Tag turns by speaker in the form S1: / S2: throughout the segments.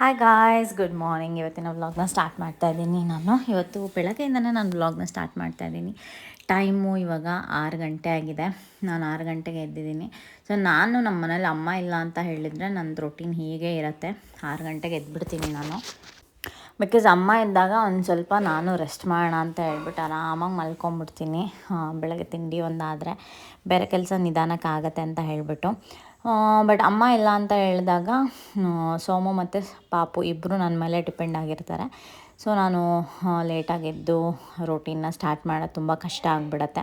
S1: Hi guys good morning ಇವತ್ತಿನ ವ್ಲಾಗ್ನ start ಮಾಡ್ತಾ ಇದ್ದೀನಿ ನಾನು. ಇವತ್ತು ಬೆಳಗ್ಗೆಯಿಂದನೇ ನಾನು ವ್ಲಾಗ್ನ ಸ್ಟಾರ್ಟ್ ಮಾಡ್ತಾ ಇದ್ದೀನಿ. ಟೈಮು ಇವಾಗ ಆರು ಗಂಟೆ ಆಗಿದೆ. ನಾನು ಆರು ಗಂಟೆಗೆ ಎದ್ದಿದ್ದೀನಿ. ಸೊ ನಾನು ನಮ್ಮ ಮನೇಲಿ ಅಮ್ಮ ಇಲ್ಲ ಅಂತ ಹೇಳಿದರೆ ನನ್ನ ರೊಟೀನ್ ಹೀಗೆ ಇರುತ್ತೆ. ಆರು ಗಂಟೆಗೆ ಎದ್ಬಿಡ್ತೀನಿ ನಾನು. ಬಿಕಾಸ್ ಅಮ್ಮ ಇದ್ದಾಗ ಒಂದು ಸ್ವಲ್ಪ ನಾನು ರೆಸ್ಟ್ ಮಾಡೋಣ ಅಂತ ಹೇಳ್ಬಿಟ್ಟು ಆರಾಮಾಗಿ ಮಲ್ಕೊಂಬಿಡ್ತೀನಿ. ಬೆಳಗ್ಗೆ ತಿಂಡಿ ಒಂದಾದರೆ ಬೇರೆ ಕೆಲಸ ನಿಧಾನಕ್ಕೆ ಆಗುತ್ತೆ ಅಂತ ಹೇಳಿಬಿಟ್ಟು. ಬಟ್ ಅಮ್ಮ ಇಲ್ಲ ಅಂತ ಹೇಳಿದಾಗ ಸೋಮು ಮತ್ತು ಪಾಪು ಇಬ್ಬರು ನನ್ನ ಮೇಲೆ ಡಿಪೆಂಡ್ ಆಗಿರ್ತಾರೆ. ಸೊ ನಾನು ಲೇಟಾಗಿ ಎದ್ದು ಸ್ಟಾರ್ಟ್ ಮಾಡೋದು ತುಂಬ ಕಷ್ಟ ಆಗಿಬಿಡತ್ತೆ.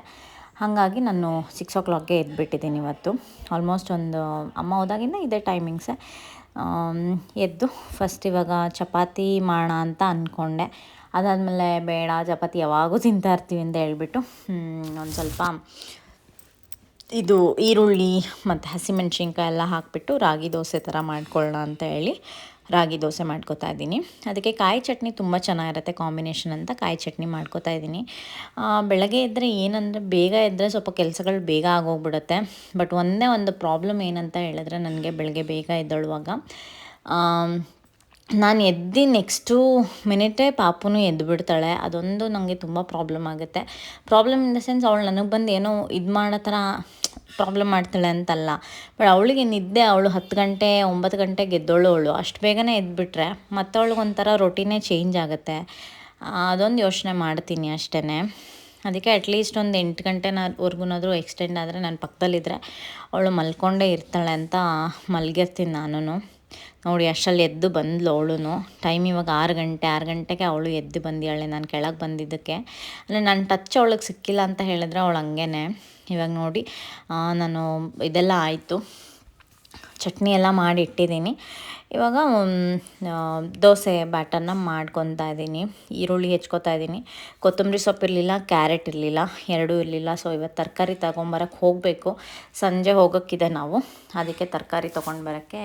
S1: ಹಾಗಾಗಿ ನಾನು ಸಿಕ್ಸ್ ಓ ಕ್ಲಾಕ್ಗೆ ಎದ್ದುಬಿಟ್ಟಿದ್ದೀನಿ ಇವತ್ತು. ಆಲ್ಮೋಸ್ಟ್ ಒಂದು, ಅಮ್ಮ ಹೋದಾಗಿಂದ ಇದೇ ಟೈಮಿಂಗ್ಸೇ ಎದ್ದು ಫಸ್ಟ್ ಇವಾಗ ಚಪಾತಿ ಮಾಡೋಣ ಅಂತ ಅಂದ್ಕೊಂಡೆ ಅದಾದಮೇಲೆ ಬೇಡ, ಚಪಾತಿ ಯಾವಾಗೂ ತಿಂತಾ ಇರ್ತೀವಿ ಅಂತ ಹೇಳ್ಬಿಟ್ಟು ಒಂದು ಸ್ವಲ್ಪ ಇದು ಈರುಳ್ಳಿ ಮತ್ತು ಹಸಿಮೆಣ್ಸಿನ್ಕಾಯಿ ಎಲ್ಲ ಹಾಕಿಬಿಟ್ಟು ರಾಗಿ ದೋಸೆ ಥರ ಮಾಡ್ಕೊಳ್ಳೋಣ ಅಂತ ಹೇಳಿ ರಾಗಿ ದೋಸೆ ಮಾಡ್ಕೋತಾ ಇದ್ದೀನಿ. ಅದಕ್ಕೆ ಕಾಯಿ ಚಟ್ನಿ ತುಂಬ ಚೆನ್ನಾಗಿರುತ್ತೆ ಕಾಂಬಿನೇಷನ್ ಅಂತ ಕಾಯಿ ಚಟ್ನಿ ಮಾಡ್ಕೋತಾ ಇದ್ದೀನಿ. ಬೆಳಗ್ಗೆ ಇದ್ದರೆ ಏನಂದರೆ ಬೇಗ ಇದ್ದರೆ ಸ್ವಲ್ಪ ಕೆಲಸಗಳು ಬೇಗ ಆಗೋಗ್ಬಿಡುತ್ತೆ. ಬಟ್ ಒಂದೇ ಒಂದು ಪ್ರಾಬ್ಲಮ್ ಏನಂತ ಹೇಳಿದ್ರೆ ನನಗೆ ಬೆಳಗ್ಗೆ ಬೇಗ ಎದ್ದೊಳುವಾಗ ನಾನು ಎದ್ದು ನೆಕ್ಸ್ಟು ಮಿನಿಟೇ ಪಾಪುನು ಎದ್ದು ಬಿಡ್ತಾಳೆ ಅದೊಂದು ನನಗೆ ತುಂಬ ಪ್ರಾಬ್ಲಮ್ ಆಗುತ್ತೆ. ಪ್ರಾಬ್ಲಮ್ ಇನ್ ದ ಸೆನ್ಸ್ ಅವಳು ನನಗೆ ಬಂದು ಏನೋ ಇದು ಮಾಡೋ ಥರ ಪ್ರಾಬ್ಲಮ್ ಮಾಡ್ತಾಳೆ ಅಂತಲ್ಲ. ಬಟ್ ಅವಳಿಗೆ ನಿದ್ದೆ, ಅವಳು ಹತ್ತು ಗಂಟೆ, ಒಂಬತ್ತು ಗಂಟೆ ಗೆದ್ದೋಳು ಅವಳು. ಅಷ್ಟು ಬೇಗನೆ ಎದ್ಬಿಟ್ರೆ ಮತ್ತೆ ಅವಳಿಗೆ ಒಂಥರ ರೊಟೀನೇ ಚೇಂಜ್ ಆಗುತ್ತೆ ಅದೊಂದು ಯೋಚನೆ ಮಾಡ್ತೀನಿ ಅಷ್ಟೇ ಅದಕ್ಕೆ ಅಟ್ಲೀಸ್ಟ್ ಒಂದು ಎಂಟು ಗಂಟೆನವರೆಗೂನಾದರೂ ಎಕ್ಸ್ಟೆಂಡ್ ಆದರೆ ನನ್ನ ಪಕ್ಕದಲ್ಲಿದ್ದರೆ ಅವಳು ಮಲ್ಕೊಂಡೇ ಇರ್ತಾಳೆ ಅಂತ ಮಲಗಿರ್ತೀನಿ ನಾನು ನೋಡಿ, ಅಷ್ಟರಲ್ಲಿ ಎದ್ದು ಬಂದ್ಲು ಅವಳು ಟೈಮ್ ಇವಾಗ ಆರು ಗಂಟೆ, ಆರು ಗಂಟೆಗೆ ಅವಳು ಎದ್ದು ಬಂದಿದ್ದಾಳೆ. ನಾನು ಕೆಳಗೆ ಬಂದಿದ್ದಕ್ಕೆ. ಅಂದರೆ ನನ್ನ ಟಚ್ ಅವಳಿಗೆ ಸಿಕ್ಕಿಲ್ಲ ಅಂತ ಹೇಳಿದ್ರೆ ಅವಳು ಹಂಗೇನೆ. ಇವಾಗ ನೋಡಿ ನಾನು ಇದೆಲ್ಲ ಆಯಿತು. ಚಟ್ನಿ ಎಲ್ಲ ಮಾಡಿ ಇಟ್ಟಿದ್ದೀನಿ. ಇವಾಗ ದೋಸೆ ಬ್ಯಾಟರ್ನ ಮಾಡ್ಕೊತಾ ಇದ್ದೀನಿ. ಈರುಳ್ಳಿ ಹೆಚ್ಕೊತಾ ಇದ್ದೀನಿ. ಕೊತ್ತಂಬರಿ ಸೊಪ್ಪು ಇರಲಿಲ್ಲ, ಕ್ಯಾರೆಟ್ ಇರಲಿಲ್ಲ, ಎರಡೂ ಇರಲಿಲ್ಲ. ಸೊ ಇವತ್ತು ತರಕಾರಿ ತಗೊಂಬರಕ್ಕೆ ಹೋಗಬೇಕು. ಸಂಜೆ ಹೋಗೋಕ್ಕಿದೆ ನಾವು. ಅದಕ್ಕೆ ತರಕಾರಿ ತೊಗೊಂಡು ಬರೋಕ್ಕೆ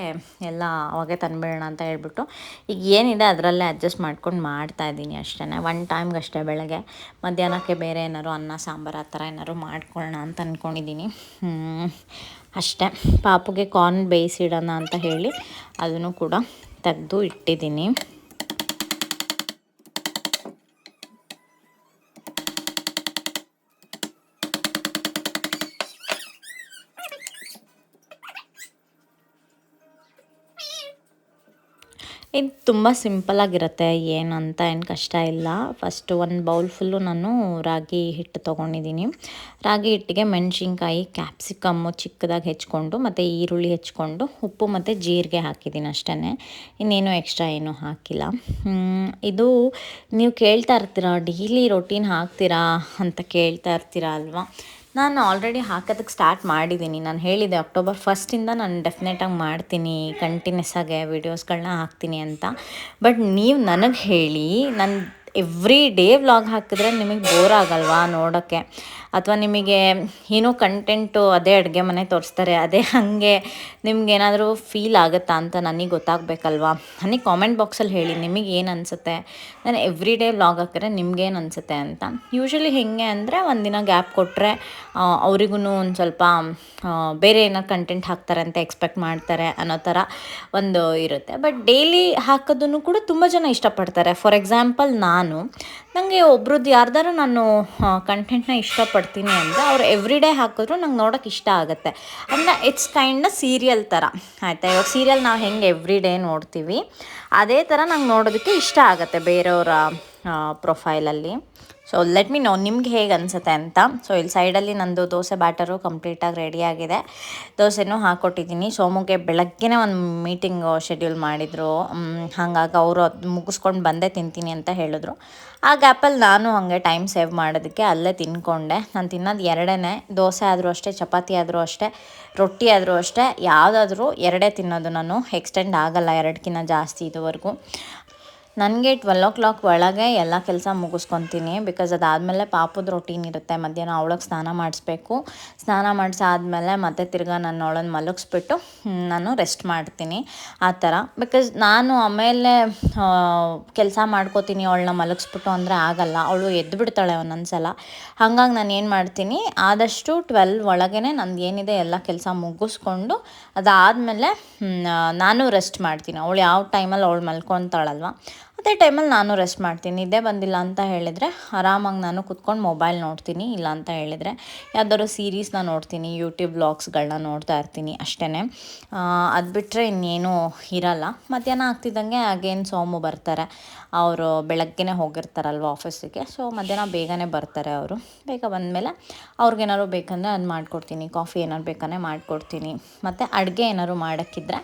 S1: ಎಲ್ಲ ಅವಾಗೆ ತಂದುಬಿಡೋಣ ಅಂತ ಹೇಳ್ಬಿಟ್ಟು. ಈಗ ಏನಿದೆ ಅದರಲ್ಲೇ ಅಡ್ಜಸ್ಟ್ ಮಾಡ್ಕೊಂಡು ಮಾಡ್ತಾ ಇದ್ದೀನಿ ಅಷ್ಟೇ ಒನ್ ಟೈಮ್ಗೆ ಅಷ್ಟೇ ಬೆಳಗ್ಗೆ. ಮಧ್ಯಾಹ್ನಕ್ಕೆ ಬೇರೆ ಏನಾದ್ರು ಅನ್ನ, ಸಾಂಬಾರು ಆ ಥರ ಏನಾದ್ರು ಮಾಡ್ಕೊಳ್ಳೋಣ ಅಂತ ಅಂದ್ಕೊಂಡಿದ್ದೀನಿ. ಅಷ್ಟೇ. ಪಾಪುಗೆ ಕಾರ್ನ್ ಬೇಯಿಸಿಡೋಣ ಅಂತ ಹೇಳಿ ಅದನ್ನು ಕೂಡ ತೆಗೆದು ಇಟ್ಟಿದ್ದೀನಿ. ಇದು ತುಂಬ ಸಿಂಪಲ್ಲಾಗಿರುತ್ತೆ ಏನಂತ ಏನು ಕಷ್ಟ ಇಲ್ಲ. ಫಸ್ಟು ಒಂದು ಬೌಲ್ ಫುಲ್ಲು ನಾನು ರಾಗಿ ಹಿಟ್ಟು ತೊಗೊಂಡಿದ್ದೀನಿ ರಾಗಿ ಹಿಟ್ಟಿಗೆ ಮೆಣಸಿನ್ಕಾಯಿ ಕ್ಯಾಪ್ಸಿಕಮ್ಮು ಚಿಕ್ಕದಾಗಿ ಹೆಚ್ಕೊಂಡು ಮತ್ತು ಈರುಳ್ಳಿ ಹೆಚ್ಕೊಂಡು ಉಪ್ಪು ಮತ್ತು ಜೀರಿಗೆ ಹಾಕಿದ್ದೀನಿ ಅಷ್ಟೇ ಇನ್ನೇನು ಎಕ್ಸ್ಟ್ರಾ ಏನೂ ಹಾಕಿಲ್ಲ. ಇದು ನೀವು ಕೇಳ್ತಾ ಇರ್ತೀರಾ ಡೈಲಿ ರೊಟೀನ್ ಹಾಕ್ತೀರಾ ಅಂತ ಕೇಳ್ತಾ ಇರ್ತೀರಾ ಅಲ್ವಾ? ನಾನು ಆಲ್ರೆಡಿ ಹಾಕೋದಕ್ಕೆ ಸ್ಟಾರ್ಟ್ ಮಾಡಿದ್ದೀನಿ ನಾನು ಹೇಳಿದೆ ಅಕ್ಟೋಬರ್ ಫಸ್ಟಿಂದ ನಾನು ಡೆಫಿನೆಟಾಗಿ ಮಾಡ್ತೀನಿ ಕಂಟಿನ್ಯೂಸ್ ಆಗಿ ವೀಡಿಯೋಸ್ಗಳನ್ನ ಹಾಕ್ತೀನಿ ಅಂತ. ಬಟ್ ನೀವು ನನಗೆ ಹೇಳಿ, ನಾನು ಎವ್ರಿ ಡೇ ವ್ಲಾಗ್ ಹಾಕಿದ್ರೆ ನಿಮಗೆ ಬೋರ್ ಆಗಲ್ವಾ ನೋಡೋಕ್ಕೆ ಅಥವಾ ನಿಮಗೆ ಏನೋ ಕಂಟೆಂಟು ಅದೇ ಅಡುಗೆ ಮನೆ ತೋರಿಸ್ತಾರೆ, ಅದೇ ಹಾಗೆ ನಿಮ್ಗೇನಾದರೂ ಫೀಲ್ ಆಗುತ್ತಾ ಅಂತ ನನಗೆ ಗೊತ್ತಾಗಬೇಕಲ್ವಾ? ನನಗೆ ಕಾಮೆಂಟ್ ಬಾಕ್ಸಲ್ಲಿ ಹೇಳಿ, ನಿಮಗೆ ಏನು ಅನಿಸುತ್ತೆ? ನಾನು ಎವ್ರಿ ಡೇ ವ್ಲಾಗ್ ಹಾಕಿದ್ರೆ ನಿಮ್ಗೇನು ಅನಿಸುತ್ತೆ ಅಂತ. ಯೂಶ್ವಲಿ ಹೇಗೆ ಅಂದರೆ ಒಂದಿನ ಗ್ಯಾಪ್ ಕೊಟ್ಟರೆ ಅವ್ರಿಗೂ ಒಂದು ಸ್ವಲ್ಪ ಬೇರೆ ಏನೋ ಕಂಟೆಂಟ್ ಹಾಕ್ತಾರೆ ಅಂತ ಎಕ್ಸ್ಪೆಕ್ಟ್ ಮಾಡ್ತಾರೆ ಅನ್ನೋ ಥರ ಒಂದು ಇರುತ್ತೆ. ಬಟ್ ಡೈಲಿ ಹಾಕೋದನ್ನು ಕೂಡ ತುಂಬ ಜನ ಇಷ್ಟಪಡ್ತಾರೆ. ಫಾರ್ ಎಕ್ಸಾಂಪಲ್ ನಾನು ನನಗೆ ಒಬ್ರದ್ದು ಯಾರ್ದಾರು ನಾನು ಕಂಟೆಂಟ್ನ ಇಷ್ಟಪಡ್ತೀನಿ ಅಂದರೆ ಅವ್ರು ಎವ್ರಿ ಡೇ ಹಾಕಿದ್ರು ನಂಗೆ ನೋಡೋಕೆ ಇಷ್ಟ ಆಗುತ್ತೆ. ಅಂದರೆ ಇಟ್ಸ್ ಕೈಂಡ್ ಸೀರಿಯಲ್ ಥರ ಆಯಿತಾ? ಇವಾಗ ಸೀರಿಯಲ್ ನಾವು ಹೆಂಗೆ ಎವ್ರಿ ಡೇ ನೋಡ್ತೀವಿ, ಅದೇ ಥರ ನಂಗೆ ನೋಡೋದಕ್ಕೆ ಇಷ್ಟ ಆಗುತ್ತೆ ಬೇರೆಯವರ ಪ್ರೊಫೈಲಲ್ಲಿ ಸೊ ಲೆಟ್ ಮಿ ನೋ ನಿಮ್ಗೆ ಹೇಗೆ ಅನಿಸುತ್ತೆ ಅಂತ. ಸೊ ಇಲ್ಲಿ ಸೈಡಲ್ಲಿ ನಂದು ದೋಸೆ ಬ್ಯಾಟರು ಕಂಪ್ಲೀಟಾಗಿ ರೆಡಿಯಾಗಿದೆ ದೋಸೆನೂ ಹಾಕ್ಕೊಟ್ಟಿದ್ದೀನಿ ಸೋಮುಗೆ ಬೆಳಗ್ಗೆನೇ ಒಂದು ಮೀಟಿಂಗ್ ಶೆಡ್ಯೂಲ್ ಮಾಡಿದರು. ಹಾಗಾಗಿ ಅವರು ಅದು ಮುಗಿಸ್ಕೊಂಡು ಬಂದೇ ತಿಂತೀನಿ ಅಂತ ಹೇಳಿದ್ರು. ಆ ಗ್ಯಾಪಲ್ಲಿ ನಾನು ಹಾಗೆ ಟೈಮ್ ಸೇವ್ ಮಾಡೋದಕ್ಕೆ ಅಲ್ಲೇ ತಿನ್ಕೊಂಡೆ. ನಾನು ತಿನ್ನೋದು ಎರಡನೇ. ದೋಸೆ ಆದರೂ ಅಷ್ಟೇ, ಚಪಾತಿ ಆದರೂ ಅಷ್ಟೇ, ರೊಟ್ಟಿ ಆದರೂ ಅಷ್ಟೇ. ಯಾವುದಾದ್ರೂ ಎರಡೇ ತಿನ್ನೋದು ನಾನು. ಎಕ್ಸ್ಟೆಂಡ್ ಆಗಲ್ಲ ಎರಡಕ್ಕಿಂತ ಜಾಸ್ತಿ ಇದುವರೆಗೂ. ನನಗೆ ಟ್ವೆಲ್ ಓ ಕ್ಲಾಕ್ ಒಳಗೆ ಎಲ್ಲ ಕೆಲಸ ಮುಗಿಸ್ಕೊತೀನಿ ಬಿಕಾಸ್ ಅದಾದಮೇಲೆ ಪಾಪದ ರೊಟೀನ್ ಇರುತ್ತೆ. ಮಧ್ಯಾಹ್ನ ಅವಳಿಗೆ ಸ್ನಾನ ಮಾಡಿಸ್ಬೇಕು. ಸ್ನಾನ ಮಾಡಿಸಾದ್ಮೇಲೆ ಮತ್ತೆ ತಿರ್ಗಾ ನಾನು ಅವಳನ್ನು ಮಲಗಿಸ್ಬಿಟ್ಟು ನಾನು ರೆಸ್ಟ್ ಮಾಡ್ತೀನಿ. ಆ ಥರ. ಬಿಕಾಸ್ ನಾನು ಆಮೇಲೆ ಕೆಲಸ ಮಾಡ್ಕೋತೀನಿ ಅವಳನ್ನ ಮಲಗಿಸ್ಬಿಟ್ಟು ಅಂದರೆ ಆಗಲ್ಲ. ಅವಳು ಎದ್ದು ಬಿಡ್ತಾಳೆ ಒಂದೊಂದು ಸಲ ಹಾಗಾಗಿ ನಾನು ಏನು ಮಾಡ್ತೀನಿ, ಆದಷ್ಟು ಟ್ವೆಲ್ ಒಳಗೇ ನಂದು ಏನಿದೆ ಎಲ್ಲ ಕೆಲಸ ಮುಗಿಸ್ಕೊಂಡು ಅದಾದಮೇಲೆ ನಾನು ರೆಸ್ಟ್ ಮಾಡ್ತೀನಿ. ಅವಳು ಯಾವ ಟೈಮಲ್ಲಿ ಅವಳು ಮಲ್ಕೊತಾಳಲ್ವ? ಅದೇ ಟೈಮಲ್ಲಿ ನಾನು ರೆಸ್ಟ್ ಮಾಡ್ತೀನಿ. ನಿದ್ದೆ ಬಂದಿಲ್ಲ ಅಂತ ಹೇಳಿದರೆ ಆರಾಮಾಗಿ ನಾನು ಕುತ್ಕೊಂಡು ಮೊಬೈಲ್ ನೋಡ್ತೀನಿ, ಇಲ್ಲ ಅಂತ ಹೇಳಿದರೆ ಯಾವ್ದಾದ್ರು ಸೀರೀಸ್ನ ನೋಡ್ತೀನಿ ಯೂಟ್ಯೂಬ್ ವ್ಲಾಗ್ಸ್ಗಳನ್ನ ನೋಡ್ತಾ ಇರ್ತೀನಿ ಅಷ್ಟೇ ಅದು ಬಿಟ್ಟರೆ ಇನ್ನೇನು ಇರಲ್ಲ. ಮಧ್ಯಾಹ್ನ ಆಗ್ತಿದ್ದಂಗೆ ಅಗೇನ್ ಸೋಮು ಬರ್ತಾರೆ. ಅವರು ಬೆಳಗ್ಗೆನೇ ಹೋಗಿರ್ತಾರಲ್ವ ಆಫೀಸಿಗೆ ಸೊ ಮಧ್ಯಾಹ್ನ ಬೇಗನೆ ಬರ್ತಾರೆ ಅವರು. ಬೇಗ ಬಂದಮೇಲೆ ಅವ್ರಿಗೇನಾದ್ರು ಬೇಕಂದರೆ ಅದು ಮಾಡಿಕೊಡ್ತೀನಿ. ಕಾಫಿ ಏನಾದ್ರು ಬೇಕಂದರೆ ಮಾಡಿಕೊಡ್ತೀನಿ. ಮತ್ತು ಅಡುಗೆ ಏನಾದ್ರು ಮಾಡೋಕ್ಕಿದ್ರೆ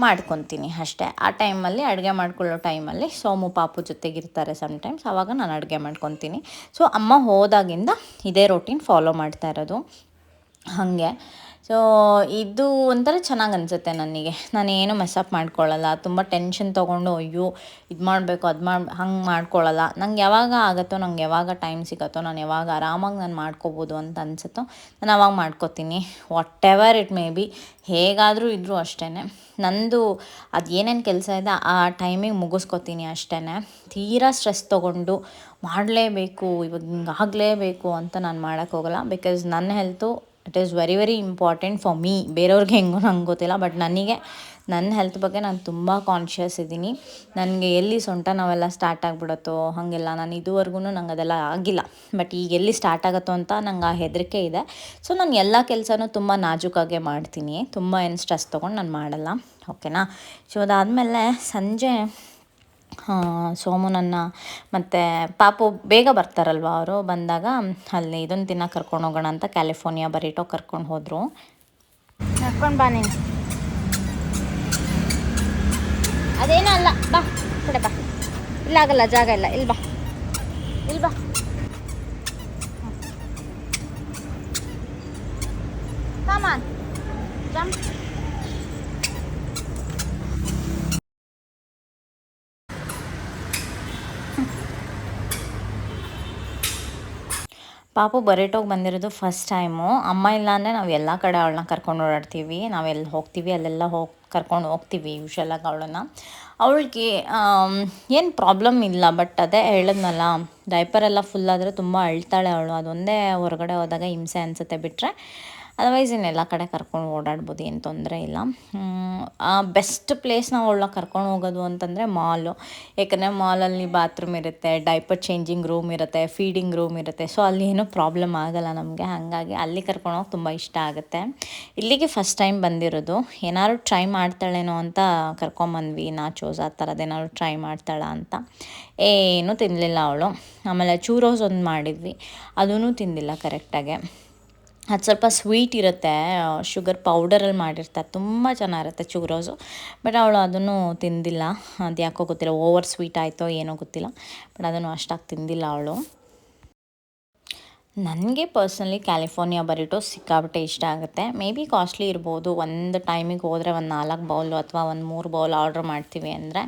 S1: ಮಾಡ್ಕೊತೀನಿ ಅಷ್ಟೇ. ಆ ಟೈಮಲ್ಲಿ ಅಡುಗೆ ಮಾಡ್ಕೊಳ್ಳೋ ಟೈಮಲ್ಲಿ ಸೋಮು ಪಾಪು ಜೊತೆಗಿರ್ತಾರೆ ಸಮ್ಟೈಮ್ಸ್ ಆವಾಗ ನಾನು ಅಡುಗೆ ಮಾಡ್ಕೊತೀನಿ. ಸೊ ಅಮ್ಮ ಹೋದಾಗಿಂದ ಇದೇ ರೊಟೀನ್ ಫಾಲೋ ಮಾಡ್ತಾ ಇರೋದು. ಹಾಗೆ. ಸೊ ಇದು ಒಂಥರ ಚೆನ್ನಾಗಿ ಅನಿಸುತ್ತೆ ನನಗೆ. ನಾನು ಏನು ಮೆಸ್ಸಪ್ ಮಾಡ್ಕೊಳ್ಳಲ್ಲ. ತುಂಬ ಟೆನ್ಷನ್ ತೊಗೊಂಡು, ಅಯ್ಯೋ, ಇದು ಮಾಡಬೇಕು, ಅದು ಮಾಡಿ, ಹಂಗೆ ಮಾಡ್ಕೊಳ್ಳಲ್ಲ. ನಂಗೆ ಯಾವಾಗ ಆಗುತ್ತೋ, ನಂಗೆ ಯಾವಾಗ ಟೈಮ್ ಸಿಗುತ್ತೋ, ನಾನು ಯಾವಾಗ ಆರಾಮಾಗಿ ನಾನು ಮಾಡ್ಕೋಬೋದು ಅಂತ ಅನಿಸುತ್ತೋ, ನಾನು ಅವಾಗ ಮಾಡ್ಕೋತೀನಿ. Whatever it may be ಹೇಗಾದರೂ ಇದ್ದರೂ ಅಷ್ಟೇ ನಂದು ಅದು ಏನೇನು ಕೆಲಸ ಇದೆ, ಆ ಟೈಮಿಗೆ ಮುಗಿಸ್ಕೊತೀನಿ ಅಷ್ಟೇ ತೀರಾ ಸ್ಟ್ರೆಸ್ ತೊಗೊಂಡು, ಮಾಡಲೇಬೇಕು, ಇವಾಗ ಹಿಂಗೆ ಆಗಲೇಬೇಕು ಅಂತ ನಾನು ಮಾಡೋಕ್ಕೋಗಲ್ಲ ಬಿಕಾಸ್ ನನ್ನ health it is very very important for me ಬೇರೆಯವ್ರಿಗೆ ಹೆಂಗೋ ನಂಗೆ ಗೊತ್ತಿಲ್ಲ ಬಟ್ ನನಗೆ, ನನ್ನ ಹೆಲ್ತ್ ಬಗ್ಗೆ ನಾನು ತುಂಬ ಕಾನ್ಷಿಯಸ್ ಇದ್ದೀನಿ. ನನಗೆ ಎಲ್ಲಿ ಸೊಂಟ ನಾವೆಲ್ಲ ಸ್ಟಾರ್ಟ್ ಆಗಿಬಿಡುತ್ತೋ, ಹಾಗೆಲ್ಲ ನಾನು ಇದುವರೆಗೂ ನಂಗೆ ಅದೆಲ್ಲ ಆಗಿಲ್ಲ. ಬಟ್ ಈಗ ಎಲ್ಲಿ ಸ್ಟಾರ್ಟ್ ಆಗುತ್ತೋ ಅಂತ ನಂಗೆ ಆ ಹೆದರಿಕೆ ಇದೆ. ಸೊ ನಾನು ಎಲ್ಲ ಕೆಲಸನೂ ತುಂಬ ನಾಜೂಕಾಗೆ ಮಾಡ್ತೀನಿ. ತುಂಬ ಏನು ಸ್ಟ್ರೆಸ್ ತೊಗೊಂಡು ನಾನು ಮಾಡಲ್ಲ. ಓಕೆನಾ ಸೊ ಅದಾದಮೇಲೆ ಸಂಜೆ ಸೋಮುನನ್ನ ಮತ್ತು ಪಾಪು ಬೇಗ ಬರ್ತಾರಲ್ವ ಅವರು? ಬಂದಾಗ ಅಲ್ಲಿ ಇದನ್ನು ತಿನ್ನಕ್ಕೆ ಕರ್ಕೊಂಡು ಹೋಗೋಣ ಅಂತ ಕ್ಯಾಲಿಫೋರ್ನಿಯಾ ಬರೀಟೋ ಕರ್ಕೊಂಡು ಹೋದರು.
S2: ಕರ್ಕೊಂಡು ಬಾ ನೀನು. ಅದೇನೂ ಅಲ್ಲ, ಬಾ, ಕಡೆ ಬಾ. ಇಲ್ಲ ಆಗಲ್ಲ, ಜಾಗ ಇಲ್ಲ. ಇಲ್ಲಿ ಬಾ. ಇಲ್ಲಿ ಬಾ.
S1: ಪಾಪು ಬರೇಟೋಗೆ ಬಂದಿರೋದು ಫಸ್ಟ್ ಟೈಮು ಅಮ್ಮ ಇಲ್ಲ ಅಂದರೆ ನಾವು ಎಲ್ಲ ಕಡೆ ಅವಳನ್ನ ಕರ್ಕೊಂಡು ಓಡಾಡ್ತೀವಿ. ನಾವೆಲ್ಲಿ ಹೋಗ್ತೀವಿ, ಅಲ್ಲೆಲ್ಲ ಹೋಗಿ, ಕರ್ಕೊಂಡು ಹೋಗ್ತೀವಿ ಯೂಶಲಾಗಿ ಅವಳನ್ನ. ಅವಳಿಗೆ ಏನು ಪ್ರಾಬ್ಲಮ್ ಇಲ್ಲ ಬಟ್ ಅದೇ ಹೇಳಿದ್ನಲ್ಲ ಡೈಪರೆಲ್ಲ ಫುಲ್ ಆದರೆ ತುಂಬ ಅಳ್ತಾಳೆ ಅವಳು. ಅದೊಂದೇ ಹೊರಗಡೆ ಹೋದಾಗ ಹಿಂಸೆ ಅನಿಸುತ್ತೆ ಬಿಟ್ಟರೆ ಅದರ್ವೈಸ್ ಎಲ್ಲ ಕಡೆ ಕರ್ಕೊಂಡು ಓಡಾಡ್ಬೋದು, ಏನು ತೊಂದರೆ ಇಲ್ಲ. ಬೆಸ್ಟ್ ಪ್ಲೇಸ್ ನಾವು ಒಳ್ಳೆ ಕರ್ಕೊಂಡು ಹೋಗೋದು ಅಂತಂದರೆ ಮಾಲು ಏಕೆಂದರೆ ಮಾಲಲ್ಲಿ ಬಾತ್ರೂಮ್ ಇರುತ್ತೆ ಡೈಪರ್ ಚೇಂಜಿಂಗ್ ರೂಮ್ ಇರುತ್ತೆ ಫೀಡಿಂಗ್ ರೂಮ್ ಇರುತ್ತೆ. ಸೊ ಅಲ್ಲಿ ಏನೂ ಪ್ರಾಬ್ಲಮ್ ಆಗಲ್ಲ ನಮಗೆ. ಹಾಗಾಗಿ ಅಲ್ಲಿ ಕರ್ಕೊಂಡು ಹೋಗಿ ತುಂಬ ಇಷ್ಟ ಆಗುತ್ತೆ. ಇಲ್ಲಿಗೆ ಫಸ್ಟ್ ಟೈಮ್ ಬಂದಿರೋದು. ಏನಾದ್ರು ಟ್ರೈ ಮಾಡ್ತಾಳೇನೋ ಅಂತ ಕರ್ಕೊಂಬಂದ್ವಿ. ನಾಚೋಸ್ ಆ ಥರದ್ದೇನಾದ್ರು ಟ್ರೈ ಮಾಡ್ತಾಳ ಅಂತ. ಏನೂ ತಿನ್ನಲಿಲ್ಲ ಅವಳು. ಆಮೇಲೆ ಚೂರೋಸ್ ಒಂದು ಮಾಡಿದ್ವಿ. ಅದೂ ತಿಂದಿಲ್ಲ ಕರೆಕ್ಟಾಗೆ ಅದು ಸ್ವಲ್ಪ ಸ್ವೀಟ್ ಇರುತ್ತೆ ಶುಗರ್ ಪೌಡರಲ್ಲಿ ಮಾಡಿರ್ತಾರೆ, ತುಂಬ ಚೆನ್ನಾಗಿರುತ್ತೆ ಚೂರೋಸು ಬಟ್ ಅವಳು ಅದನ್ನು ತಿಂದಿಲ್ಲ. ಅದು ಯಾಕೋ ಗೊತ್ತಿಲ್ಲ ಓವರ್ ಸ್ವೀಟ್ ಆಯಿತೋ ಏನೋ ಗೊತ್ತಿಲ್ಲ. ಬಟ್ ಅದನ್ನು ಅಷ್ಟಾಗಿ ತಿಂದಿಲ್ಲ ಅವಳು. ನನಗೆ ಪರ್ಸ್ನಲಿ ಕ್ಯಾಲಿಫೋರ್ನಿಯಾ ಬರಿಟೋ ಸಿಕ್ಕಾಪಟ್ಟೆ ಇಷ್ಟ ಆಗುತ್ತೆ. ಮೇ ಬಿ ಕಾಸ್ಟ್ಲಿ ಇರ್ಬೋದು. ಒಂದು ಟೈಮಿಗೆ ಹೋದರೆ ಒಂದು ನಾಲ್ಕು ಬೌಲು ಅಥವಾ ಒಂದು ಮೂರು ಬೌಲ್ ಆರ್ಡ್ರ್ ಮಾಡ್ತೀವಿ ಅಂದರೆ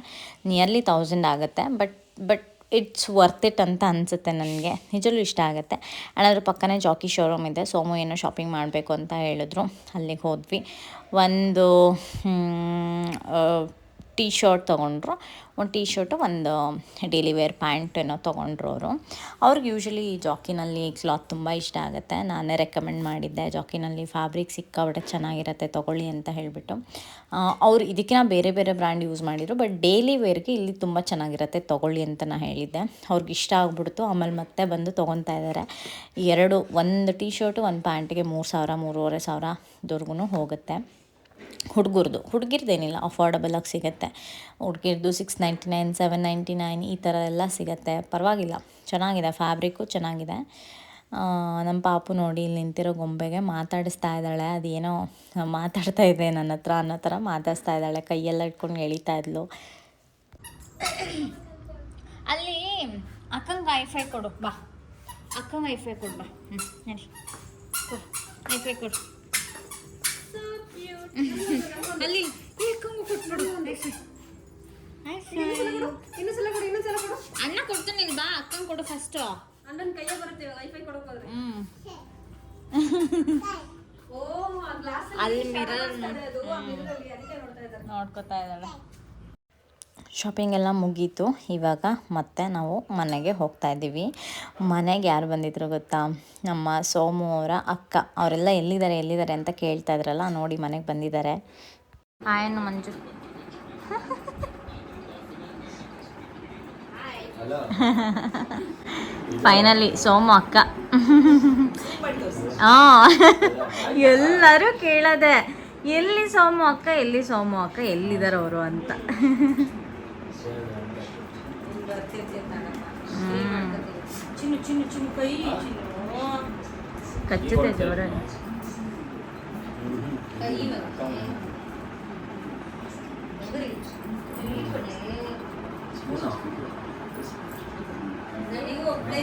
S1: ನಿಯರ್ಲಿ ತೌಸಂಡ್ ಆಗುತ್ತೆ. But but it's worth it ಅಂತ ಅನಿಸುತ್ತೆ ನನಗೆ. ನಿಜಲೂ ಇಷ್ಟ ಆಗುತ್ತೆ. ಆ್ಯಂಡ್ ಅದ್ರ ಪಕ್ಕನೇ ಜಾಕಿ ಶೋರೂಮ್ ಇದೆ. ಸೋಮು ಏನೋ ಶಾಪಿಂಗ್ ಮಾಡಬೇಕು ಅಂತ ಹೇಳಿದ್ರು. ಅಲ್ಲಿಗೆ ಹೋದ್ವಿ. ಒಂದು ಟೀ ಶರ್ಟ್ ತೊಗೊಂಡ್ರು. ಒಂದು ಟೀ ಶರ್ಟು ಒಂದು ಡೈಲಿ ವೇರ್ ಪ್ಯಾಂಟ್ ಏನೋ ತೊಗೊಂಡ್ರು ಅವರು. ಅವ್ರಿಗೆ ಯೂಶ್ವಲಿ ಜಾಕಿನಲ್ಲಿ ಕ್ಲಾತ್ ತುಂಬ ಇಷ್ಟ ಆಗುತ್ತೆ. ನಾನೇ ರೆಕಮೆಂಡ್ ಮಾಡಿದ್ದೆ. ಜಾಕಿನಲ್ಲಿ ಫ್ಯಾಬ್ರಿಕ್ ಸಿಕ್ಕಾಬಿಟ್ಟೆ ಚೆನ್ನಾಗಿರುತ್ತೆ, ತೊಗೊಳ್ಳಿ ಅಂತ ಹೇಳಿಬಿಟ್ಟು. ಅವ್ರು ಇದಕ್ಕಿಂತ ಬೇರೆ ಬೇರೆ ಬ್ರ್ಯಾಂಡ್ ಯೂಸ್ ಮಾಡಿದರು. ಬಟ್ ಡೈಲಿ ವೇರ್ಗೆ ಇಲ್ಲಿ ತುಂಬ ಚೆನ್ನಾಗಿರುತ್ತೆ, ತೊಗೊಳ್ಳಿ ಅಂತ ನಾನು ಹೇಳಿದ್ದೆ. ಅವ್ರಿಗೆ ಇಷ್ಟ ಆಗ್ಬಿಡ್ತು. ಆಮೇಲೆ ಮತ್ತೆ ಬಂದು ತೊಗೊತಾ ಇದ್ದಾರೆ ಎರಡು, ಒಂದು ಟೀ ಶರ್ಟು ಒಂದು ಪ್ಯಾಂಟಿಗೆ ಮೂರು ಸಾವಿರ, ಮೂರುವರೆ ಸಾವಿರದವರೆಗೂ ಹೋಗುತ್ತೆ. ಹುಡುಗರದು. ಹುಡುಗಿರ್ದೇನಿಲ್ಲ ಅಫೋರ್ಡಬಲಾಗಿ ಸಿಗುತ್ತೆ. ಹುಡುಗಿರ್ದು six ninety nine seven ninety nine ಈ ಥರ ಎಲ್ಲ ಸಿಗುತ್ತೆ. ಪರವಾಗಿಲ್ಲ. ಚೆನ್ನಾಗಿದೆ ಫ್ಯಾಬ್ರಿಕ್ಕು ಚೆನ್ನಾಗಿದೆ. ನಮ್ಮ ಪಾಪು ನೋಡಿ ಇಲ್ಲಿ ನಿಂತಿರೋ ಗೊಂಬೆಗೆ ಮಾತಾಡಿಸ್ತಾ ಇದ್ದಾಳೆ. ಅದೇನೋ ಮಾತಾಡ್ತಾ ಇದೆ ನನ್ನ ಹತ್ರ ಅನ್ನೋ ಥರ ಮಾತಾಡಿಸ್ತಾ ಇದ್ದಾಳೆ. ಕೈಯೆಲ್ಲ ಇಟ್ಕೊಂಡು ಎಳಿತಾ ಇದ್ಲು.
S2: ಅಲ್ಲಿ ಅಕ್ಕಂಗೆ ಐಫೈ ಕೊಡು. ಬಾ. ಅಕ್ಕಂಗೆ ಐಫೈ ಕೊಡು, ಬಾ. ಹ್ಞೂ ಕೊಡು. ಅಲ್ಲಿ ಸಲ ಅಕ್ಕಂಗೂ ಕೊಟ್ಬಿಡು ಸಲ ಕೊಡು ಅಣ್ಣ ಕೊಡ್ತೀನಿ ಬಾ ಅಕ್ಕನ ಕೊಡು ಫಸ್ಟ್
S3: ಅಣ್ಣನ ಕೈಯೇ ಬರುತ್ತೆ ವೈಫೈ ಕೊಡಕ್ ಹೋದ್ರೆ. ಓ ಆ ಗ್ಲಾಸ್
S2: ಅಲ್ಲಿ ಮಿರರ್ ನೋಡ್ಕೊತಾ ಇದ್ದಾಳೆ.
S1: ಶಾಪಿಂಗ್ ಎಲ್ಲ ಮುಗೀತು. ಇವಾಗ ಮತ್ತೆ ನಾವು ಮನೆಗೆ ಹೋಗ್ತಾ ಇದ್ದೀವಿ. ಮನೆಗೆ ಯಾರು ಬಂದಿದ್ರು ಗೊತ್ತಾ? ನಮ್ಮ ಸೋಮು ಅವರ ಅಕ್ಕ. ಅವರೆಲ್ಲ ಎಲ್ಲಿದ್ದಾರೆ ಎಲ್ಲಿದ್ದಾರೆ ಅಂತ ಕೇಳ್ತಾ ಇದ್ರಲ್ಲ ನೋಡಿ ಮನೆಗೆ ಬಂದಿದ್ದಾರೆ. ಆಯನು ಮಂಜು. ಫೈನಲಿ ಸೋಮು ಅಕ್ಕ. ಹಾಂ. ಎಲ್ಲರೂ ಕೇಳದೆ ಎಲ್ಲಿ ಸೋಮು ಅಕ್ಕ ಎಲ್ಲಿ ಸೋಮು ಅಕ್ಕ ಎಲ್ಲಿದ್ದಾರೆ ಅವರು ಅಂತ.
S3: ಚಿನ್ನು ಚಿನ್ನು ಚಿನ್ನು ಕೈ ಚಿನ್ನು
S1: ಕಚ್ಚುತ್ತೆ ಜೋರ
S3: ಕೈ ನನಗೂ ಒಬ್ಬಳೇ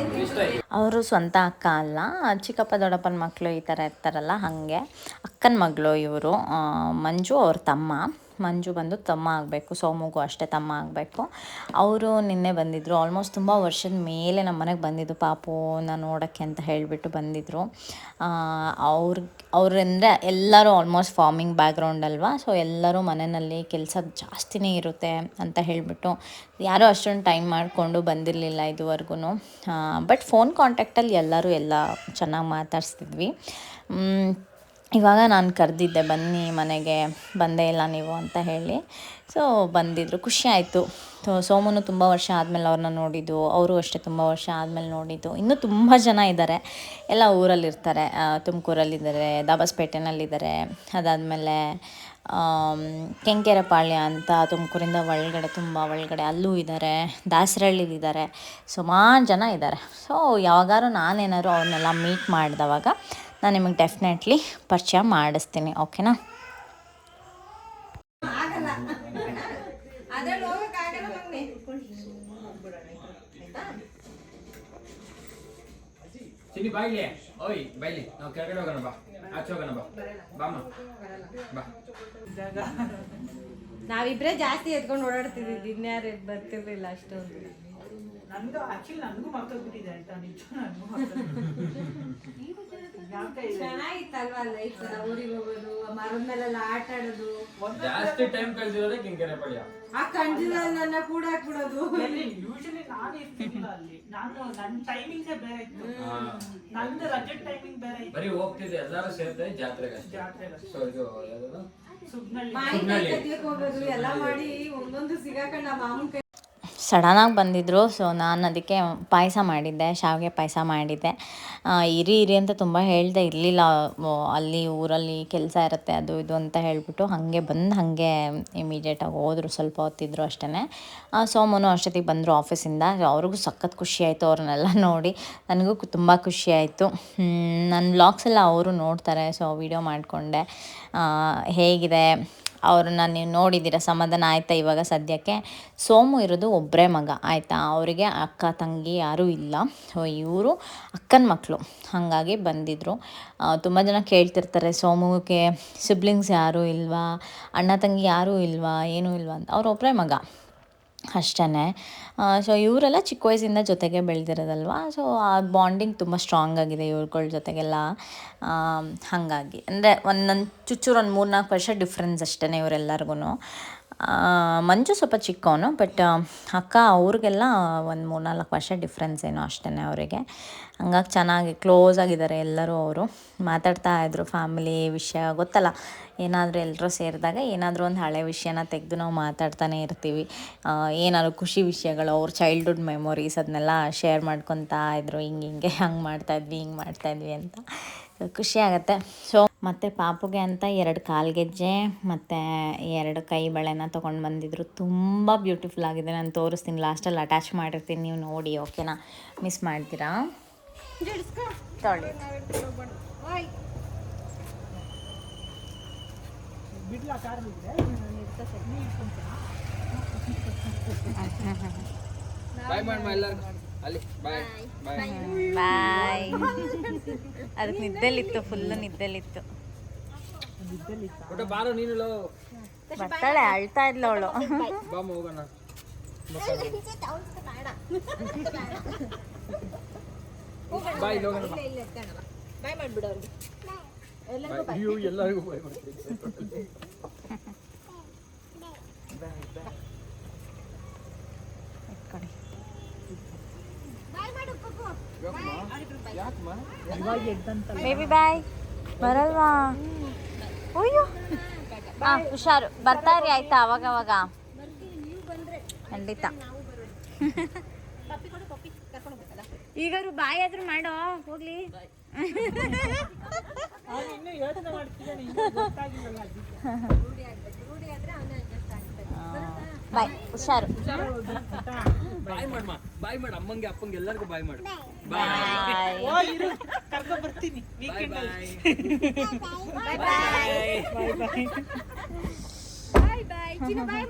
S1: ಅವರು ಸ್ವಂತ ಅಕ್ಕ ಅಲ್ಲ. ಚಿಕ್ಕಪ್ಪ ದೊಡ್ಡಪ್ಪನ ಮಕ್ಕಳು ಈ ಥರ ಇರ್ತಾರಲ್ಲ, ಹಾಗೆ. ಅಕ್ಕನ ಮಗಳು ಇವರು. ಮಂಜು ಅವ್ರ ತಮ್ಮ. ಮಂಜು ಬಂದು ತಮ್ಮ ಆಗಬೇಕು, ಸೋಮುಗೂ ಅಷ್ಟೇ ತಮ್ಮ ಆಗಬೇಕು. ಅವರು ನಿನ್ನೆ ಬಂದಿದ್ದರು ಆಲ್ಮೋಸ್ಟ್ ತುಂಬ ವರ್ಷದ ಮೇಲೆ ನಮ್ಮ ಮನೆಗೆ ಬಂದಿದ್ದು ಪಾಪುನ ನೋಡೋಕ್ಕೆ ಅಂತ ಹೇಳಿಬಿಟ್ಟು ಬಂದಿದ್ದರು ಅವ್ರ, ಅವ್ರಂದರೆ ಎಲ್ಲರೂ ಆಲ್ಮೋಸ್ಟ್ ಫಾರ್ಮಿಂಗ್ ಬ್ಯಾಕ್ಗ್ರೌಂಡ್ ಅಲ್ವಾ ಸೊ ಎಲ್ಲರೂ ಮನೆಯಲ್ಲಿ ಕೆಲಸ ಜಾಸ್ತಿನೇ ಇರುತ್ತೆ ಅಂತ ಹೇಳಿಬಿಟ್ಟು ಯಾರೂ ಅಷ್ಟೊಂದು ಟೈಮ್ ಮಾಡಿಕೊಂಡು ಬಂದಿರಲಿಲ್ಲ ಇದುವರೆಗೂ ಬಟ್ ಫೋನ್ ಕಾಂಟ್ಯಾಕ್ಟಲ್ಲಿ ಎಲ್ಲರೂ ಎಲ್ಲ ಚೆನ್ನಾಗಿ ಮಾತಾಡ್ಸ್ತಿದ್ವಿ. ಇವಾಗ ನಾನು ಕರೆದಿದ್ದೆ, ಬನ್ನಿ ಮನೆಗೆ, ಬಂದೇ ಇಲ್ಲ ನೀವು ಅಂತ ಹೇಳಿ. ಸೊ ಬಂದಿದ್ದರು ಖುಷಿ ಆಯಿತು. ಸೋಮನು ತುಂಬ ವರ್ಷ ಆದಮೇಲೆ ಅವ್ರನ್ನ ನೋಡಿದ್ದು, ಅವರು ಅಷ್ಟೇ ತುಂಬ ವರ್ಷ ಆದಮೇಲೆ ನೋಡಿದ್ದು. ಇನ್ನೂ ತುಂಬ ಜನ ಇದ್ದಾರೆ ಎಲ್ಲ ಊರಲ್ಲಿರ್ತಾರೆ. ತುಮಕೂರಲ್ಲಿದ್ದಾರೆ, ದಾಬಸ್ಪೇಟೆನಲ್ಲಿದ್ದಾರೆ. ಅದಾದಮೇಲೆ ಕೆಂಕೆರೆಪಾಳ್ಯ ಅಂತ ತುಮಕೂರಿಂದ ಒಳಗಡೆ, ತುಂಬ ಒಳಗಡೆ ಅಲ್ಲೂ ಇದ್ದಾರೆ ದಾಸರಳ್ಳಿಲಿದ್ದಾರೆ. ಸುಮಾರು ಜನ ಇದ್ದಾರೆ ಸೊ ಯಾವಾಗಾರು ನಾನೇನಾದ್ರು ಅವ್ರನ್ನೆಲ್ಲ ಮೀಟ್ ಮಾಡಿದವಾಗ ನಾನು ನಿಮಗೆ ಡೆಫಿನೆಟ್ಲಿ ಪರಿಚಯ ಮಾಡಿಸ್ತೀನಿ ಓಕೆನಾ
S4: ಚಿನ್ನಿ ಬಾಯ್ಲಿ. ಓಯ್ ಬಾಯ್ಲಿ. ನಾವು ಕೆಳಗಡೆ ಹೋಗೋಣ ಬಾ. ಆಚೆ ಹೋಗೋಣ ಬಾ. ಬಾಮ್ಮ. ಬಾ.
S3: ನಾವಿಬ್ರೇ ಜಾಸ್ತಿ ಎತ್ಕೊಂಡು ಓಡಾಡ್ತಿದ್ವಿ ಇನ್ಯಾರು ಬರ್ತಿರ್ಲಿಲ್ಲ ಅಷ್ಟೊಂದು.
S5: ನನ್ಗೂ ಆಕ್ಚುಲಿ ನನಗೂ ಮರ್ತೋಗ್ಬಿಟ್ಟಿದೆ ಆಯ್ತಾ ನಿಜ ನನಗೂ
S3: ಚೆನ್ನಾಗಿತ್ತಲ್ವಾ ಲೈಫ್ ಊರಿಗೆ ಹೋಗೋದು ಮರದ ಮೇಲೆಲ್ಲ ಆಟ ಆಡೋದು.
S4: ಜಾಸ್ತಿ ಟೈಮ್ ಪಳ್ಯ.
S3: ಆ ಕೂಡ ಹಾಕ್ಬಿಡೋದು.
S5: ಯೂಶಲಿ ನಾನು ಇರ್ತಿರ್ಲಿಲ್ಲ ಅಲ್ಲಿ. ನಾನು ನನ್ನ ಟೈಮಿಂಗ್ಸೇ ಬೇರೆ ಇತ್ತು. ನಂದು ರಜೆ ಟೈಮಿಂಗ್ ಬೇರೆ ಇತ್ತು.
S4: ಬರೀ ಹೋಗ್ತಿದ್ದೆ ಎಲ್ಲರೂ ಸೇರ್ತಾರೆ ಜಾತ್ರೆಗೆ ಅಷ್ಟೇ.
S5: ಜಾತ್ರೆಗೆ
S4: ಸೊ ಇದು ಯಾವ್ದು?
S5: ಸುಗ್ನಳ್ಳಿ.
S3: ಹೋಗೋದು ಎಲ್ಲ ಮಾಡಿ ಒಂದೊಂದು ಸಿಗಕಣ್ಣ ಮಾಮೂನ್ ಕೈ
S1: ಸಡನ್ನಾಗಿ ಬಂದಿದ್ದರು ಸೊ ನಾನು ಅದಕ್ಕೆ ಪಾಯಸ ಮಾಡಿದ್ದೆ, ಶಾವಿಗೆ ಪಾಯಸ ಮಾಡಿದ್ದೆ. ಇರಿ ಇರಿ ಅಂತ ತುಂಬ ಹೇಳ್ದೆ ಇರಲಿಲ್ಲ. ಅಲ್ಲಿ ಊರಲ್ಲಿ ಕೆಲಸ ಇರುತ್ತೆ, ಅದು ಇದು ಅಂತ ಹೇಳಿಬಿಟ್ಟು ಹಾಗೆ ಬಂದು ಹಾಗೆ ಇಮಿಡಿಯೇಟಾಗಿ ಹೋದರು, ಸ್ವಲ್ಪ ಹೊತ್ತಿದ್ರು ಅಷ್ಟೇ ಸೋಮನು ಅಷ್ಟೊತ್ತಿಗೆ ಬಂದರು ಆಫೀಸಿಂದ. ಅವ್ರಿಗೂ ಸಖತ್ ಖುಷಿ ಆಯಿತು ಅವ್ರನ್ನೆಲ್ಲ ನೋಡಿ. ನನಗೂ ತುಂಬ ಖುಷಿ ಆಯಿತು. ನನ್ನ ವ್ಲಾಗ್ಸ್ ಎಲ್ಲ ಅವರು ನೋಡ್ತಾರೆ, ಸೊ ವಿಡಿಯೋ ಮಾಡಿಕೊಂಡೆ. ಹೇಗಿದೆ? ಅವ್ರನ್ನ ನೀವು ನೋಡಿದ್ದೀರ, ಸಮಾಧಾನ ಆಯಿತಾ ಇವಾಗ ಸದ್ಯಕ್ಕೆ? ಸೋಮು ಇರೋದು ಒಬ್ಬರೇ ಮಗ, ಆಯಿತಾ? ಅವರಿಗೆ ಅಕ್ಕ, ತಂಗಿ ಯಾರೂ ಇಲ್ಲ. ಇವರು ಅಕ್ಕನ ಮಕ್ಕಳು ಹಾಗಾಗಿ ಬಂದಿದ್ದರು ತುಂಬ ಜನ ಕೇಳ್ತಿರ್ತಾರೆ, ಸೋಮುಗೆ ಸಿಬ್ಲಿಂಗ್ಸ್ ಯಾರೂ ಇಲ್ವಾ? ಅಣ್ಣ, ತಂಗಿ ಯಾರೂ ಇಲ್ವಾ? ಏನೂ ಇಲ್ವಾ ಅಂತ. ಅವ್ರೊಬ್ಬರೇ ಮಗ. ಅಷ್ಟೇ ಸೊ ಇವರೆಲ್ಲ ಚಿಕ್ಕ ವಯಸ್ಸಿಂದ ಜೊತೆಗೆ ಬೆಳೆದಿರೋದಲ್ವಾ? ಸೊ ಆ ಬಾಂಡಿಂಗ್ ತುಂಬ ಸ್ಟ್ರಾಂಗ್ ಆಗಿದೆ ಇವ್ರುಗಳ ಜೊತೆಗೆಲ್ಲ. ಹಾಗಾಗಿ. ಅಂದರೆ ಒಂದೊಂದು ಚುಚ್ಚೂರು ಒಂದು ಮೂರ್ನಾಲ್ಕು ವರ್ಷ ಡಿಫ್ರೆನ್ಸ್ ಅಷ್ಟೇ ಇವರೆಲ್ಲರಿಗೂ ಮಂಜು ಸ್ವಲ್ಪ ಚಿಕ್ಕವನು ಬಟ್ ಅಕ್ಕ ಅವ್ರಿಗೆಲ್ಲ ಒಂದು ಮೂರು ನಾಲ್ಕು ವರ್ಷ ಡಿಫ್ರೆನ್ಸ್ ಏನೋ ಅಷ್ಟೇ ಅವರಿಗೆ. ಹಂಗಾಗಿ ಚೆನ್ನಾಗಿ ಕ್ಲೋಸ್ ಆಗಿದ್ದಾರೆ ಎಲ್ಲರೂ ಅವರು. ಮಾತಾಡ್ತಾ ಇದ್ರು ಫ್ಯಾಮಿಲಿ ವಿಷಯ, ಗೊತ್ತಲ್ಲ? ಏನಾದರೂ ಎಲ್ಲರೂ ಸೇರಿದಾಗ ಏನಾದರೂ ಒಂದು ಹಳೆ ವಿಷಯನ ತೆಗೆದು ನಾವು ಮಾತಾಡ್ತಾನೆ ಇರ್ತೀವಿ. ಏನಾದ್ರು ಖುಷಿ ವಿಷಯಗಳು, ಅವ್ರ ಚೈಲ್ಡ್ಹುಡ್ ಮೆಮೊರೀಸ್ ಅದನ್ನೆಲ್ಲ ಶೇರ್ ಮಾಡ್ಕೊತಾ ಇದ್ರು. ಹಿಂಗೆ ಹಿಂಗೆ, ಹಂಗೆ ಮಾಡ್ತಾಯಿದ್ವಿ ಹಿಂಗೆ ಮಾಡ್ತಾಯಿದ್ವಿ ಅಂತ. ಖುಷಿ ಆಗುತ್ತೆ. ಸೊ ಮತ್ತು ಪಾಪುಗೆ ಅಂತ ಎರಡು ಕಾಲ್ಗೆಜ್ಜೆ ಮತ್ತು ಎರಡು ಕೈ ಬಳೆನ ತೊಗೊಂಡು ಬಂದಿದ್ರು. ತುಂಬ ಬ್ಯೂಟಿಫುಲ್ ಆಗಿದೆ. ನಾನು ತೋರಿಸ್ತೀನಿ ಲಾಸ್ಟಲ್ಲಿ ಅಟ್ಯಾಚ್ ಮಾಡಿರ್ತೀನಿ. ನೀವು ನೋಡಿ ಓಕೆನಾ ಮಿಸ್ ಮಾಡ್ತೀರಾ? ತೊಳಿ
S4: ಅಲ್ಲಿ ಬಾಯ್ ಬಾಯ್
S1: ಬಾಯ್ ಅದಕ್ಕೆ ನಿದ್ದೆಲಿತ್ತು ಫುಲ್ಲು ನಿದ್ದೆಲಿತ್ತು
S4: ಬಾರೋ ನೀನು ಲೋ
S1: ಬರ್ತಾಳೆ ಅಳ್ತಾ ಇದ್ಲ ಅವಳು.
S4: ಬಾಮ್ಮ ಹೋಗೋಣ. ಬಾಯ್ ಹೋಗೋಣ ಬಾ.
S3: ಬಾಯ್ ಮಾಡ್ಬಿಡು ಅವ್ರಿಗೆ.
S4: ಎಲ್ಲರಿಗೂ ಬಾಯ್ ಮಾಡ್ತೀನಿ
S1: ಇಟ್ಕೊಡಿ
S4: ಯಾಕಮ್ಮ
S5: ಇವಾಗ ಎದ್ದಂತ
S1: ಬೇಬಿ ಬಾಯ್ ಬರಲ್ವಾ? ಅಯ್ಯೋ. ಹುಷಾರು. ಬರ್ತಾರಿ ಆಯ್ತಾ ಅವಾಗ ಅವಾಗ? ಖಂಡಿತ. ಈಗಾರು ಬಾಯ್ ಆದ್ರೂ ಮಾಡೋ, ಹೋಗ್ಲಿ
S5: ಅವ್ನು ಇನ್ನೂ ಯೋಚನೆ ಮಾಡ್ತಿದ್ದಾನೆ ಇನ್ನೂ ಗೊತ್ತಾಗಿಲ್ಲ
S1: ಬಾಯ್ ಹುಷಾರು.
S4: ಬಾಯ್ ಮಾಡಮ್ಮ ಬಾಯ್ ಮಾಡ ಅಮ್ಮಂಗೆ ಅಪ್ಪಂಗೆ ಎಲ್ಲರಿಗೂ ಬಾಯ್ ಮಾಡು.
S1: ಬಾಯ್.
S5: ಓ ಇರು ಕರ್ಕೊ ಬರ್ತೀನಿ
S4: ಬಾಯ್
S5: ಬಾಯ್.
S4: ಬಾಯ್
S5: ಬಾಯ್. ಬಾಯ್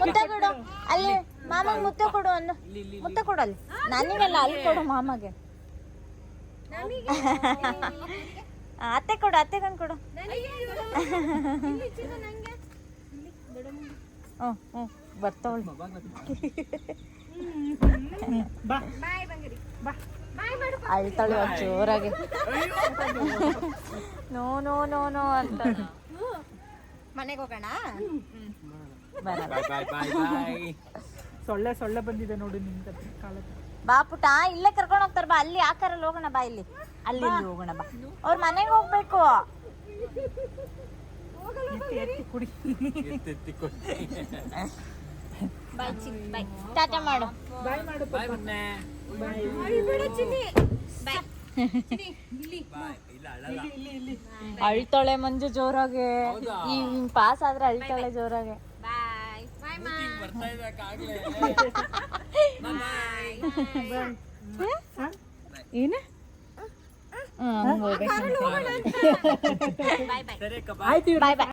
S1: ಮುತ್ತ ಕೊಡು. ಅಲ್ಲಿ ಮಾಮಗೆ ಮುತ್ತ ಕೊಡು ಅನ್ನು. ಮುತ್ತ ಕೊಡು ಅಲ್ಲಿ ನನಗೆಲ್ಲ ಅಲ್ಲಿ ಕೊಡು ಮಾಮಗೆ. ಅತ್ತೆ ಕೊಡು ಅತ್ತೆ ಕಣ್ ಕೊಡು ಹ್ಞೂ ಹ್ಞೂ ಬರ್ತಾವಳು.
S5: ಬಾ.
S1: ಅಳ್ತಾಳೆ ಜೋರಾಗಿ. ನೋ ನೋ ನೋ ನೋ ಅಂತ
S3: ಮನೆಗೆ ಹೋಗೋಣ?
S1: ಬರ
S4: ಬಾಯ್ ಬಾಯ್ ಬಾಯ್ ಬಾಯ್.
S5: ಸೊಳ್ಳೆ ಸೊಳ್ಳೆ ಬಂದಿದೆ ನೋಡಿ ನಿಮ್ಮ
S1: ಬಾ ಪುಟ ಇಲ್ಲೇ ಕರ್ಕೊಂಡು ಹೋಗ್ತಾರ ಬಾ. ಅಲ್ಲಿ ಆ ಕಾರಲ್ಲಿ ಹೋಗೋಣ ಬಾ ಇಲ್ಲಿ. ಅಲ್ಲಿ ಹೋಗೋಣ ಬಾ. ಅವ್ರ ಮನೆಗೆ ಹೋಗ್ಬೇಕು. ಟಾಟಾ ಮಾಡು
S5: ಬಾಯ್ ಮಾಡು
S4: ಬಾಯ್ ಮೊನ್ನೆ
S5: ಬಾಯ್
S4: ಬಾಯ್ ಇಲ್ಲ ಅಳಲ್ಲ
S5: ಇಲ್ಲಿ ಇಲ್ಲಿ
S1: ಅಳ್ತಾಳೆ ಮಂಜು ಜೋರಾಗೆ? ಈ ಪಾಸ್ ಆದ್ರೆ ಅಳ್ತಾಳೆ ಜೋರಾಗೆ.
S3: ಬಾಯ್ ಬಾಯ್
S4: ಮೂತಿಗ್ ಬರ್ತಾ ಇದ್ದಕ್ಕಾಗ್ಲೇ
S1: ಏನು
S5: ಆಯ್ತು
S1: ಬಾಯ್ ಬಾಯ್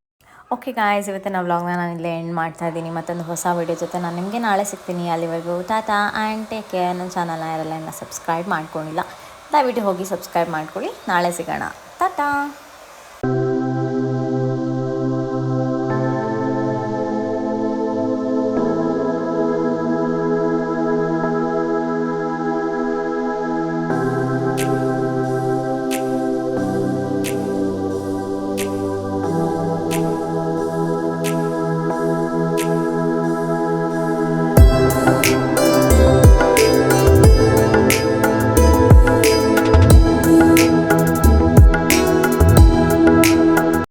S1: ಓಕೆ ಗಾಯ್ಸ್ ಇವತ್ತಿನ ವ್ಲಾಗ್ನ ನಾನು ಇಲ್ಲೇ ಎಂಡ್ ಮಾಡ್ತಾ ಇದ್ದೀನಿ. ಮತ್ತೊಂದು ಹೊಸ ವಿಡಿಯೋ ಜೊತೆ ನಾನು ನಿಮಗೆ ನಾಳೆ ಸಿಗ್ತೀನಿ. ಅಲ್ಲಿವರೆಗೂ ಟಾಟಾ ಆ್ಯಂಡ್ ಟೇಕ್ ಕೇರ್ ನನ್ನ ಚಾನಲ್ನ ಯಾರೆಲ್ಲ ಇನ್ನು ಸಬ್ಸ್ಕ್ರೈಬ್ ಮಾಡ್ಕೊಂಡಿಲ್ಲ, ದಯವಿಟ್ಟು ಹೋಗಿ ಸಬ್ಸ್ಕ್ರೈಬ್ ಮಾಡ್ಕೊಳ್ಳಿ. ನಾಳೆ ಸಿಗೋಣ. ಟಾಟಾ!